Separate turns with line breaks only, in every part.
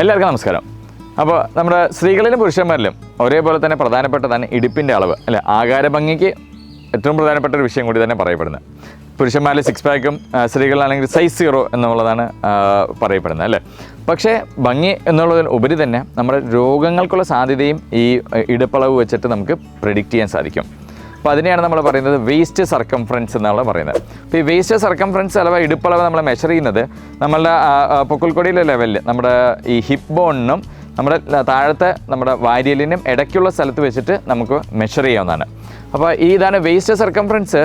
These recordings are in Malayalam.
എല്ലാവർക്കും നമസ്കാരം. അപ്പോൾ നമ്മുടെ സ്ത്രീകളിലും പുരുഷന്മാരിലും ഒരേപോലെ തന്നെ പ്രധാനപ്പെട്ടതാണ് ഇടുപ്പിന്റെ അളവ് അല്ലെ? ആകാര ഭംഗിക്ക് ഏറ്റവും പ്രധാനപ്പെട്ട ഒരു വിഷയം കൂടി തന്നെ പറയപ്പെടുന്നത്. പുരുഷന്മാരിൽ സിക്സ് പാക്കും സ്ത്രീകളിലാണെങ്കിൽ സൈസ് സീറോ എന്നുള്ളതാണ് പറയപ്പെടുന്നത് അല്ലേ? പക്ഷേ ഭംഗി എന്നുള്ളതിന് ഉപരി തന്നെ നമ്മുടെ രോഗങ്ങൾക്കുള്ള സാധ്യതയും ഈ ഇടുപ്പളവ് വെച്ചിട്ട് നമുക്ക് പ്രിഡിക്റ്റ് ചെയ്യാൻ സാധിക്കും. അപ്പോൾ അതിനെയാണ് നമ്മൾ പറയുന്നത് വേസ്റ്റ് സർക്കംഫറൻസ് എന്നാണ് പറയുന്നത്. അപ്പോൾ ഈ വേസ്റ്റ് സർക്കംഫറൻസ് അഥവാ ഇടുപ്പളവ് നമ്മൾ മെഷർ ചെയ്യുന്നത് നമ്മളുടെ പൊക്കുൽക്കൊടിയിലെ ലെവലിൽ നമ്മുടെ ഈ ഹിപ്പ് ബോണിനും നമ്മുടെ താഴത്തെ നമ്മുടെ വാരിയലിനും ഇടയ്ക്കുള്ള സ്ഥലത്ത് വെച്ചിട്ട് നമുക്ക് മെഷർ ചെയ്യാവുന്നതാണ്. അപ്പോൾ ഈ ഇതാണ് വേസ്റ്റ് സർക്കംഫറൻസ്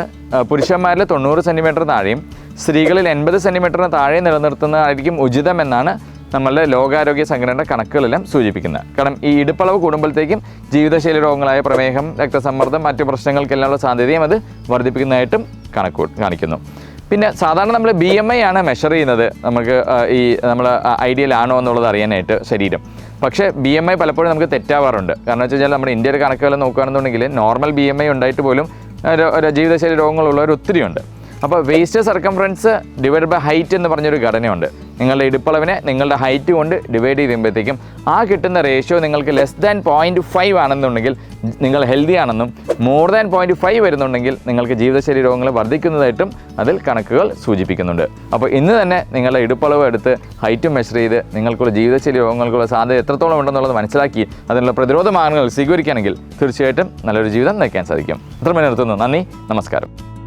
പുരുഷന്മാരിൽ തൊണ്ണൂറ് സെന്റിമീറ്റർ താഴെയും സ്ത്രീകളിൽ എൺപത് സെന്റിമീറ്ററിന് താഴെ നിലനിർത്തുന്നതായിരിക്കും ഉചിതമെന്നാണ് നമ്മളുടെ ലോകാരോഗ്യ സംഘടനയുടെ കണക്കുകളെല്ലാം സൂചിപ്പിക്കുന്നത്. കാരണം ഈ ഇടുപ്പളവ് കൂടുമ്പോഴത്തേക്കും ജീവിതശൈലി രോഗങ്ങളായ പ്രമേഹം രക്തസമ്മർദ്ദം മറ്റു പ്രശ്നങ്ങൾക്കെല്ലാമുള്ള സാധ്യതയും അത് വർദ്ധിപ്പിക്കുന്നതായിട്ടും കണക്ക് കാണിക്കുന്നു. പിന്നെ സാധാരണ നമ്മൾ ബി എം ഐ ആണ് മെഷർ ചെയ്യുന്നത്. നമുക്ക് ഈ നമ്മൾ ഐഡിയൽ ആണോ എന്നുള്ളത് അറിയാനായിട്ട് ശരീരം. പക്ഷേ ബി എം ഐ പലപ്പോഴും നമുക്ക് തെറ്റാവാറുണ്ട്. കാരണം വെച്ച് കഴിഞ്ഞാൽ നമ്മുടെ ഇന്ത്യയുടെ കണക്കുകൾ നോക്കുകയാണെന്നുണ്ടെങ്കിൽ നോർമൽ ബി എം ഐ ഉണ്ടായിട്ട് പോലും ജീവിതശൈലി രോഗങ്ങളുള്ളവർ ഒത്തിരിയുണ്ട്. അപ്പോൾ waist circumference divide by height എന്ന് പറഞ്ഞൊരു ഘടനയുണ്ട്. നിങ്ങളുടെ ഇടുപ്പളവിനെ നിങ്ങളുടെ ഹൈറ്റ് കൊണ്ട് ഡിവൈഡ് ചെയ്യുമ്പോഴത്തേക്കും ആ കിട്ടുന്ന റേഷ്യോ നിങ്ങൾക്ക് ലെസ് ദാൻ പോയിന്റ് ഫൈവ് ആണെന്നുണ്ടെങ്കിൽ നിങ്ങൾ ഹെൽത്തി ആണെന്നും മോർ ദാൻ പോയിന്റ് ഫൈവ് വരുന്നുണ്ടെങ്കിൽ നിങ്ങൾക്ക് ജീവിതശൈലി രോഗങ്ങൾ വർദ്ധിക്കുന്നതായിട്ടും അതിൽ കണക്കുകൾ സൂചിപ്പിക്കുന്നുണ്ട്. അപ്പോൾ ഇന്ന് തന്നെ നിങ്ങളുടെ ഇടുപ്പളവ് എടുത്ത് ഹൈറ്റ് മെഷർ ചെയ്ത് നിങ്ങൾക്കുള്ള ജീവിതശൈലി രോഗങ്ങൾക്കുള്ള സാധ്യത എത്രത്തോളം ഉണ്ടെന്നുള്ളത് മനസ്സിലാക്കി അതിനുള്ള പ്രതിരോധ മാർഗങ്ങൾ സ്വീകരിക്കുകയാണെങ്കിൽ തീർച്ചയായിട്ടും നല്ലൊരു ജീവിതം നയിക്കാൻ സാധിക്കും. അത്ര നിർത്തുന്നു. നന്ദി. നമസ്കാരം.